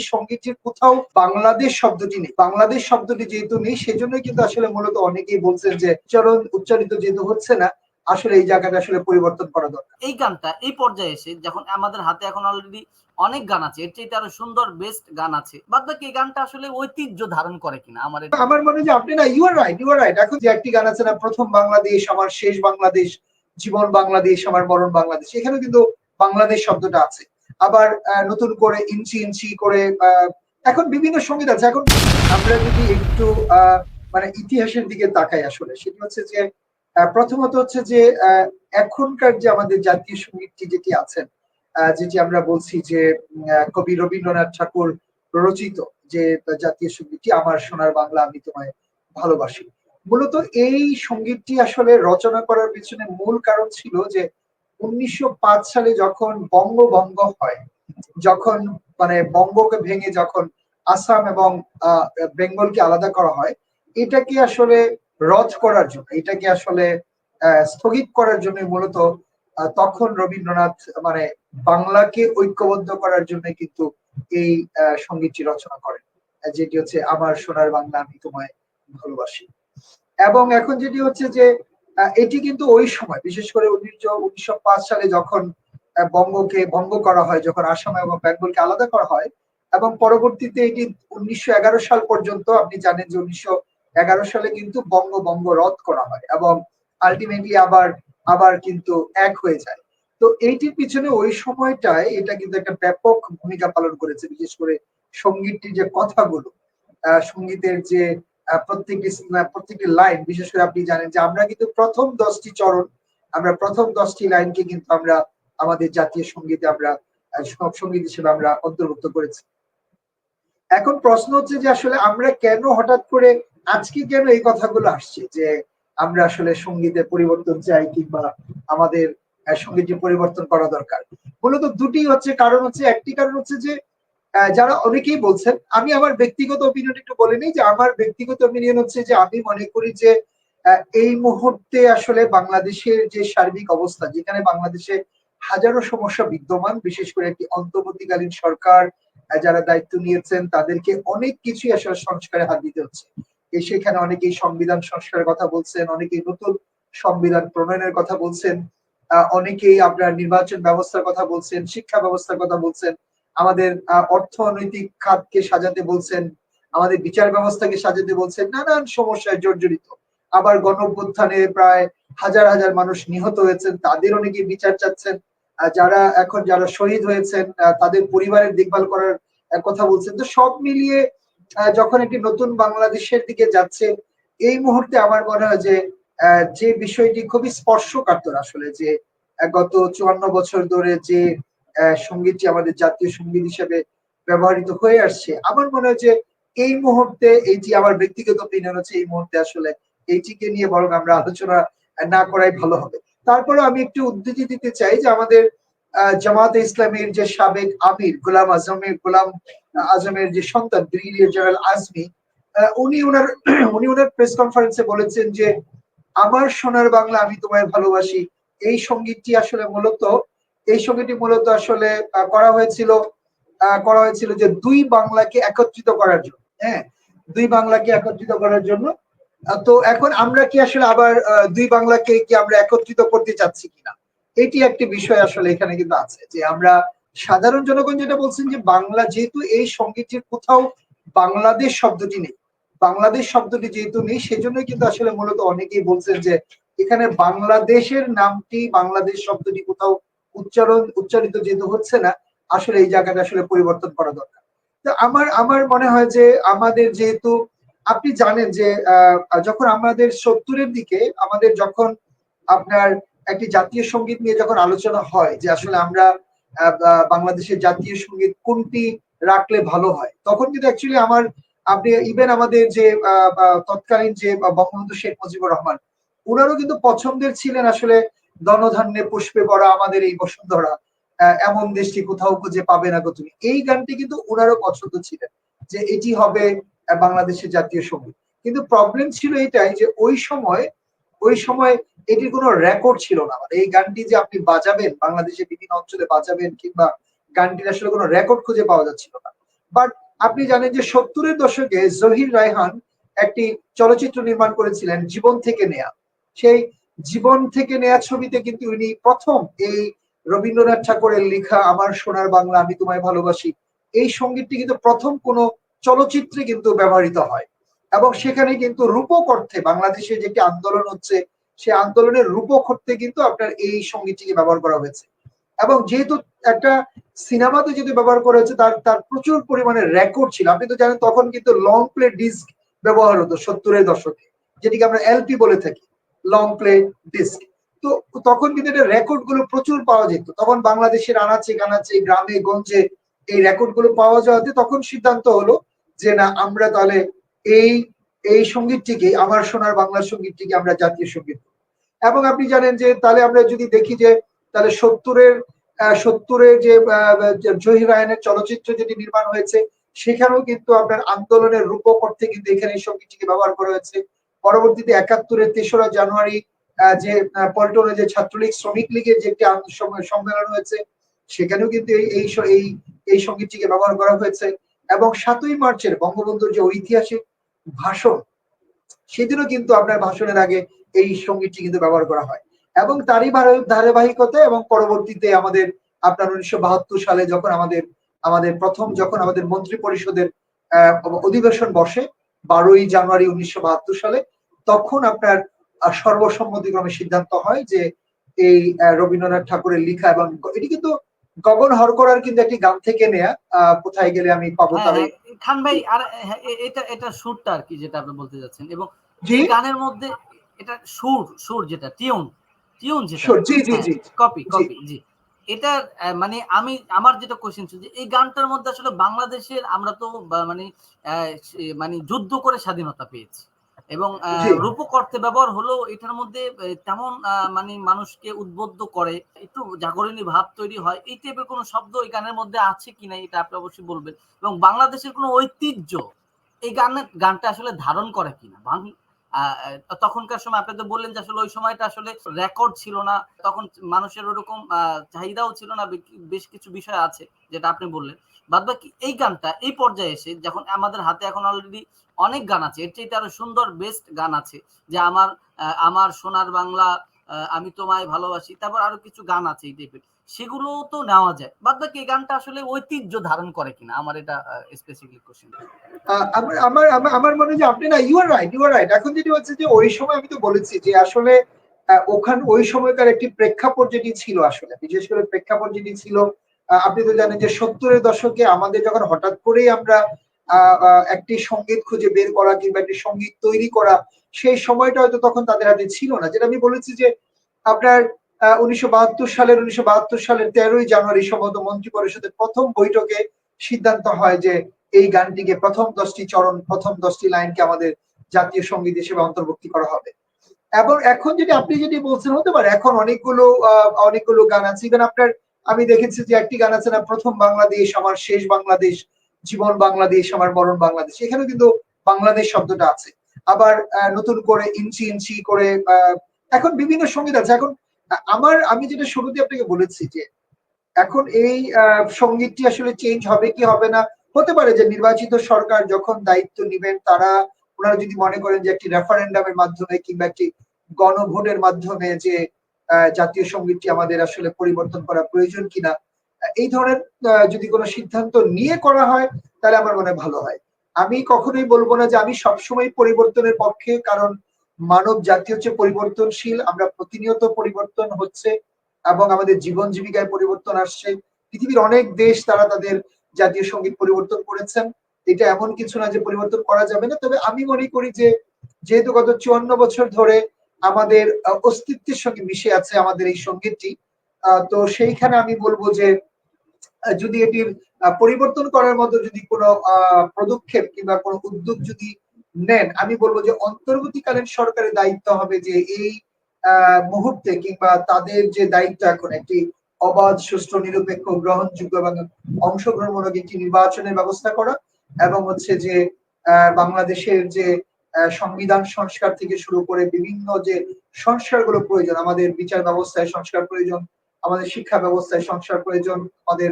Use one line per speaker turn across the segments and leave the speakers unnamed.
এই সঙ্গীতটির কোথাও বাংলাদেশ শব্দটি নেই বাংলাদেশ শব্দটি যেহেতু নেই সেজন্য কিন্তু আসলে মূলত অনেকেই বলছেন যে উচ্চারণ উচ্চারিত যেহেতু হচ্ছে না আসলে এই জায়গাটা আসলে পরিবর্তন করা দরকার।
এই গানটা এই পর্যায়ে এসে যখন আমাদের হাতে এখন অলরেডি অনেক গান আছে এর চাইতে আরও সুন্দর বেস্ট গান আছে বাদ বাকি এই গানটা আসলে ঐতিহ্য ধারণ করে কিনা আমার
আমার মনে হয় যে আপনি না you are right you are right এখন যে একটি গান আছে না প্রথম বাংলাদেশ আমার শেষ বাংলাদেশ জীবন বাংলাদেশ আমার মরণ বাংলাদেশ এখানে কিন্তু বাংলাদেশ শব্দটা আছে। আবার নতুন করে ইঞ্চি ইঞ্চি করে এখন বিভিন্ন সংগীত আছে। এখন আমরা যদি একটু মানে ইতিহাসের দিকে তাকাই আসলে, সেটি হচ্ছে যে প্রথমত হচ্ছে যে এখনকার যে আমাদের জাতীয় সঙ্গীতটি যেটি আছেন যেটি আমরা বলছি যে কবি রবীন্দ্রনাথ ঠাকুর রচিত যে জাতীয় সঙ্গীতটি, আমার সোনার বাংলা আমি তোমায় ভালোবাসি। মূলত এই সঙ্গীতটি আসলে রচনা করার পিছনে মূল কারণ ছিল যে উনিশশো পাঁচ সালে যখন বঙ্গভঙ্গ হয় যখন মানে বঙ্গকে ভেঙে যখন আসাম এবং বেঙ্গলকে আলাদা করা হয় এটা কি আসলে রদ করার জন্য এটাকে আসলে আহ, স্থগিত করার জন্য মূলত তখন রবীন্দ্রনাথ মানে বাংলাকে ঐক্যবদ্ধ করার জন্য কিন্তু এই সঙ্গীতটি রচনা করেন যেটি হচ্ছে আমার সোনার বাংলা আমি তোমায় ভালোবাসি। এবং এখন যেটি হচ্ছে যে এটি কিন্তু ওই সময়, বিশেষ করে উনিশশো উনিশশো সালে যখন বঙ্গকে ভঙ্গ করা হয়, যখন আসাম এবং বেঙ্গলকে আলাদা করা হয়, এবং পরবর্তীতে এটি উনিশশো এগারো সাল পর্যন্ত, আপনি জানেন যে উনিশশো এগারো সালে কিন্তু বঙ্গ বঙ্গ রদ করা হয়, এবং আলটিমেটলি আবার আবার কিন্তু এক হয়ে যায়। তো এইটির পিছনে ওই সময়টায় এটা কিন্তু একটা ব্যাপক ভূমিকা পালন করেছে, বিশেষ করে সঙ্গীতটির যে কথাগুলো সঙ্গীতের যে প্রত্যেকটি প্রত্যেকটি লাইন বিশেষ করে আপনি জানেন যে আমরা কিন্তু প্রথম দশটি চরণ আমরা প্রথম দশটি লাইনকে কিন্তু আমরা আমাদের জাতীয় সঙ্গীতে আমরা সব সংগীত হিসেবে আমরা অন্তর্ভুক্ত করেছি। এখন প্রশ্ন হচ্ছে যে আসলে আমরা কেন হঠাৎ করে আজকে কেন এই কথাগুলো আসছে যে আমরা আসলে সঙ্গীতে পরিবর্তন চাই কিংবা আমাদের আহ, সঙ্গীতটি পরিবর্তন করা দরকার? মূলত দুটি হচ্ছে কারণ হচ্ছে একটি কারণ হচ্ছে যে যারা অনেকেই বলছেন, আমি আমার ব্যক্তিগত অপিনিয়ন একটু বলে নিই যে আমার ব্যক্তিগত অপিনিয়ন হচ্ছে যে আমি মনে করি যে এই মুহূর্তে আসলে বাংলাদেশের যে সার্বিক অবস্থা, যেখানে বাংলাদেশে হাজারো সমস্যা বিদ্যমান, বিশেষ করে একটি অন্তর্বর্তীকালীন সরকার যারা দায়িত্ব নিয়েছেন, তাদেরকে অনেক কিছুই আসলে সংস্কারে হাত দিতে হচ্ছে। সেখানে অনেকেই সংবিধান সংস্কারের কথা বলছেন, অনেকেই নতুন সংবিধান প্রণয়নের কথা বলছেন অনেকেই আপনার নির্বাচন ব্যবস্থার কথা বলছেন, শিক্ষা ব্যবস্থার কথা বলছেন। আমাদের অর্থনৈতিক খাতকে সাজাতে বলছেন, আমাদের বিচার ব্যবস্থাকে সাজাতে বলছেন, নানান সমস্যায় জর্জরিত। আবার গণ প্রায় হাজার হাজার মানুষ নিহত হয়েছেন তাদের অনেকে বিচার চাচ্ছেন। যারা এখন যারা শহীদ হয়েছেন তাদের পরিবারের দেখভাল করার কথা বলছেন। তো সব মিলিয়ে যখন একটি নতুন বাংলাদেশের দিকে যাচ্ছে, এই মুহূর্তে আমার মনে হয় যে যে বিষয়টি খুবই স্পর্শকাতর আসলে যে গত চুয়ান্ন বছর ধরে যে সঙ্গীতটি আমাদের জাতীয় সংগীত হিসেবে ব্যবহৃত হয়ে আসছে। আমার মনে হয় যে এই মুহূর্তে এইটি আমার ব্যক্তিগত অপিনিয়ন হচ্ছে, এই মুহূর্তে আসলে এইটিকে নিয়ে বরং আমরা আলোচনা না করাই ভালো হবে। তারপরে আমি একটু উদ্ধৃতি দিতে চাই যে আমাদের জামাতে ইসলামের যে সাবেক আমির, গোলাম আজমের গোলাম আজমের যে সন্তান, ব্রিগেডিয়ার জেনারেল আজমি উনি ওনার উনি ওনার প্রেস কনফারেন্সে বলেছেন যে, আমার সোনার বাংলা আমি তোমায় ভালোবাসি। এই সঙ্গীতটি আসলে মূলত এই সঙ্গীতটি মূলত আসলে করা হয়েছিল করা হয়েছিল যে দুই বাংলাকে একত্রিত করার জন্য হ্যাঁ? দুই বাংলাকে একত্রিত করার জন্য। তো এখন আমরা কি আসলে আবার দুই বাংলাকে কি আমরা একত্রিত করতে চাচ্ছি কিনা? এটি একটি বিষয় আসলে এখানে কিন্তু আছে, যে আমরা সাধারণ জনগণ যেটা বলছেন যে বাংলা যেহেতু এই সঙ্গীতটির কোথাও বাংলাদেশ শব্দটি নেই, বাংলাদেশ শব্দটি যেহেতু নেই, সেজন্যই কিন্তু আসলে মূলত অনেকেই বলছেন যে এখানে বাংলাদেশের নামটি, বাংলাদেশ শব্দটি কোথাও উচ্চারণ, উচ্চারিত যেহেতু হচ্ছে না, আসলে এই জায়গাটা আসলে পরিবর্তন করা দরকার। তো আমার আমার মনে হয় যে আমাদের যেহেতু, আপনি জানেন যে যখন আমাদের সত্তরের দিকে আমাদের যখন আপনার একটি জাতীয় সংগীত নিয়ে যখন আলোচনা হয় যে আসলে আমরা বাংলাদেশের জাতীয় সংগীত কোনটি রাখলে ভালো হয়, তখন কিন্তু অ্যাকচুয়ালি আমার, আপনি ইভেন আমাদের যে তৎকালীন যে বঙ্গবন্ধু শেখ মুজিবুর রহমান ওনারও কিন্তু পছন্দের ছিলেন আসলে ধনধান্যে পুষ্পে পড়া আমাদের এই বসুন্ধরা। এমন দেশটি কোথাও খুঁজে পাবে না গো তুমি। এই গানটি কিন্তু ওনারও পছন্দ ছিলেন যে এটি হবে বাংলাদেশের জাতীয় সংগীত। কিন্তু প্রবলেম ছিল এটাই যে ওই সময় ওই সময় এটির কোনো রেকর্ড ছিল না। মানে এই গানটি যে আপনি বাজাবেন, বাংলাদেশের বিভিন্ন অঞ্চলে বাজাবেন কিংবা গানটির আসলে কোনো রেকর্ড খুঁজে পাওয়া যাচ্ছিল না। বাট আপনি জানেন যে সত্তরের দশকে জহির রায়হান একটি চলচ্চিত্র নির্মাণ করেছিলেন, জীবন থেকে নেয়া। সেই জীবন থেকে নেয়া ছবিতে কিন্তু উনি প্রথম এই রবীন্দ্রনাথ ঠাকুরের লেখা আমার সোনার বাংলা আমি তোমায় ভালোবাসি। এই সঙ্গীতটি কিন্তু প্রথম কোন চলচ্চিত্রে কিন্তু ব্যবহৃত হয়। এবং সেখানে কিন্তু রূপক অর্থে বাংলাদেশে যে একটি আন্দোলন হচ্ছে সেই আন্দোলনের রূপক অর্থে কিন্তু আপনার এই সঙ্গীতটিকে ব্যবহার করা হয়েছে। এবং যেহেতু একটা সিনেমাতে যদি ব্যবহার করা হয়েছে, তার তার প্রচুর পরিমাণে রেকর্ড ছিল। আপনি তো জানেন তখন কিন্তু লং প্লে ডিস্ক ব্যবহার হতো সত্তরের দশকে, যেটিকে আমরা এলপি বলে থাকি। লং প্লে ডিস্ক তো তখন কিন্তু এটা রেকর্ডগুলো প্রচুর পাওয়া যেত। তখন বাংলাদেশের আনাচে কানাচে, গ্রামে, গঞ্জে এই রেকর্ডগুলো পাওয়া যাওয়াতে তখন সিদ্ধান্ত হলো যে, না, আমরা তাহলে এই এই সঙ্গীতটিকে, আমার সোনার বাংলা সঙ্গীতটিকে আমরা জাতীয় সংগীত এবং আপনি জানেন যে, তাহলে আমরা যদি দেখি যে, তাহলে সত্তরের সত্তরের যে জহির রায়নের চলচ্চিত্র যেটি নির্মাণ হয়েছে, সেখানেও কিন্তু আপনার আন্দোলনের রূপক অর্থে কিন্তু এখানে এই সঙ্গীতটিকে ব্যবহার করা হয়েছে। পরবর্তীতে একাত্তরের তেসরা জানুয়ারি যে পল্টনে যে ছাত্রলীগ শ্রমিক লীগের যে একটি সম্মেলন হয়েছে, সেখানেও কিন্তু এই এই এই সঙ্গীতটিকে ব্যবহার করা হয়েছে। এবং সাতই মার্চের বঙ্গবন্ধুর যে ঐতিহাসিক ভাষণ, সেদিনও কিন্তু আপনার ভাষণের আগে এই সঙ্গীতটি কিন্তু ব্যবহার করা হয়। এবং তারই ধারাবাহিকতা এবং পরবর্তীতে আমাদের আপনার উনিশশো বাহাত্তর সালে যখন আমাদের আমাদের প্রথম যখন আমাদের মন্ত্রী পরিষদের অধিবেশন বসে বারোই জানুয়ারি উনিশশো সালে তখন আপনার সর্বসম্মতিক্রমে সিদ্ধান্ত হয় যে এই রবীন্দ্রনাথ ঠাকুরের লেখা এবং এটি কিন্তু গগন হরকরার কিন্তু একটি গান থেকে নেয়া কোথায় গেলে আমি পাবো
হ্যাঁ,
তাহলে।
হ্যাঁ, খান ভাই আর হ্যাঁ, এটা এটা সুরটা আর কি যেটা আপনি বলতে যাচ্ছেন এবং গানের মধ্যে এটা সুর সুর যেটা টিউন টিউন যেটা।
জি জি জি।
কপি কপি জি। এটা মানে আমি আমার যেটা কোশ্চেন ছিল যে এই গানটার মধ্যে আসলে বাংলাদেশের আমরা তো মানে মানে যুদ্ধ করে স্বাধীনতা পেয়েছি। এবং রূপক অর্থে ব্যবহার হলো এটার মধ্যে তেমন মানে মানুষকে উদ্বুদ্ধ করে একটু জাগরণী ভাব তৈরি হয় এই টাইপের কোনো শব্দ এই গানের মধ্যে আছে কিনা এটা আপনি অবশ্যই বলবেন। এবং বাংলাদেশের কোনো ঐতিহ্য এই গানের গানটা আসলে ধারণ করে কিনা? তখনকার সময় আপনি তো বললেন যে আসলে ওই সময়টা আসলে রেকর্ড ছিল না। তখন মানুষের ওরকম চাহিদাও ছিল না, বেশ কিছু বিষয় আছে যেটা আপনি বললেন। বাদ বাকি এই গানটা এই পর্যায়ে এসে যখন আমাদের হাতে এখন অলরেডি অনেক গান আছে, এর চাইতে আরও সুন্দর বেস্ট গান আছে যে আমার আমার সোনার বাংলা আমি তোমায় ভালোবাসি। তারপর আরও কিছু গান আছে এই টাইপের সেগুলো তো নেওয়া যায়। বাদ বাকি এই গানটা আসলে ঐতিহ্য ধারণ করে কিনা? আমার এটা স্পেসিফিক কোশ্চেন
আমার আমার মনে হয় আপনি না you are right you are right এখন যেটি হচ্ছে যে ওই সময় আমি তো বলেছি যে আসলে ওখান, ওই সময়কার একটি প্রেক্ষাপট যেটি ছিল আসলে, বিশেষ করে প্রেক্ষাপট যেটি ছিল আপনি তো জানেন যে সত্তরের দশকে আমাদের যখন হঠাৎ করেই আমরা একটি সংগীত খুঁজে বের করা কিংবা একটি সংগীত তৈরি করা সেই সময়টা হয়তো তখন তাদের হাতে ছিল না। যেটা আমি বলেছি যে আপনার উনিশশো সালের, উনিশশো বাহাত্তর সালের তেরোই জানুয়ারি সম্ভবত মন্ত্রী পরিষদের প্রথম বৈঠকে সিদ্ধান্ত হয় যে এই গানটিকে প্রথম দশটি চরণ, প্রথম দশটি লাইনকে আমাদের জাতীয় সংগীত হিসেবে অন্তর্ভুক্তি করা হবে। এবং এখন যেটি আপনি যেটি বলছেন, হতে পারে এখন অনেকগুলো অনেকগুলো গান আছে। ইভেন আপনার, আমি দেখেছি যে একটি গান আছে না, প্রথম বাংলাদেশ, আমার শেষ বাংলাদেশ, জীবন বাংলাদেশ, আমার মরণ বাংলাদেশ। এখানে কিন্তু বাংলাদেশ শব্দটা আছে। আবার নতুন করে ইঞ্চি ইঞ্চি করে এখন বিভিন্ন সংগীত আছে। এখন, আমার, আমি যেটা শুরুতে আপনাকে বলেছি যে, এখন এই সঙ্গীতটি আসলে চেঞ্জ হবে কি হবে না, হতে পারে যে নির্বাচিত সরকার যখন দায়িত্ব নিবেন, তারা, ওনারা যদি মনে করেন যে একটি রেফারেন্ডামের মাধ্যমে কিংবা একটি গণভোটের মাধ্যমে যে জাতীয় সঙ্গীতটি আমাদের আসলে পরিবর্তন করা প্রয়োজন কিনা, এই ধরনের যদি কোনো সিদ্ধান্ত নিয়ে করা হয়, তাহলে আমার মনে ভালো হয়। আমি কখনোই বলব না যে আমি সবসময় পরিবর্তনের পক্ষে, কারণ মানব জাতি হচ্ছে পরিবর্তনশীল, আমরা প্রতিনিয়ত পরিবর্তন হচ্ছে এবং আমাদের জীবন জীবিকায় পরিবর্তন আসছে। পৃথিবীর অনেক দেশ তারা তাদের জাতীয় সংগীত পরিবর্তন করেছেন। এটা এমন কিছু না যে পরিবর্তন করা যাবে না, তবে আমি মনে করি যে যেহেতু গত চুয়ান্ন বছর ধরে আমাদের অস্তিত্বের সঙ্গে মিশে আছে আমাদের এই সঙ্গীতটি তো সেইখানে আমি বলব যে যদি এটির পরিবর্তন করার মতো যদি কোনো পদক্ষেপ কিংবা কোনো উদ্যোগ যদি নেন, আমি বলব যে অন্তর্বর্তীকালীন সরকারের দায়িত্ব হবে যে এই মুহূর্তে কিংবা তাদের যে দায়িত্ব এখন, একটি অবাধ, সুষ্ঠু, নিরপেক্ষ, গ্রহণযোগ্য এবং অংশগ্রহণমূলক একটি নির্বাচনের ব্যবস্থা করা এবং হচ্ছে যে বাংলাদেশের যে সংবিধান সংস্কার থেকে শুরু করে বিভিন্ন যে সংস্কারগুলো প্রয়োজন, আমাদের বিচার ব্যবস্থায় সংস্কার প্রয়োজন আমাদের শিক্ষা ব্যবস্থায় সংস্কার প্রয়োজন, আমাদের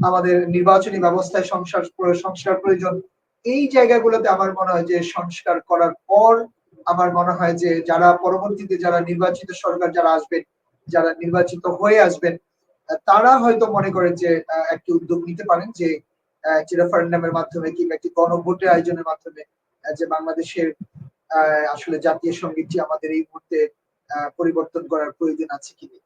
আমাদের নির্বাচনী ব্যবস্থায় সংস্কার সংস্কার প্রয়োজন। এই জায়গাগুলোতে আমার মনে হয় যে সংস্কার করার পর আমার মনে হয় যে যারা পরবর্তীতে যারা নির্বাচিত সরকার যারা আসবেন, যারা নির্বাচিত হয়ে আসবেন তারা হয়তো মনে করেন যে একটি উদ্যোগ নিতে পারেন যে একটি রেফারেন্ডামের মাধ্যমে কিংবা একটি গণভোটের আয়োজনের মাধ্যমে যে বাংলাদেশের আসলে জাতীয় সঙ্গীতটি আমাদের এই মুহূর্তে পরিবর্তন করার প্রয়োজন আছে কিনা।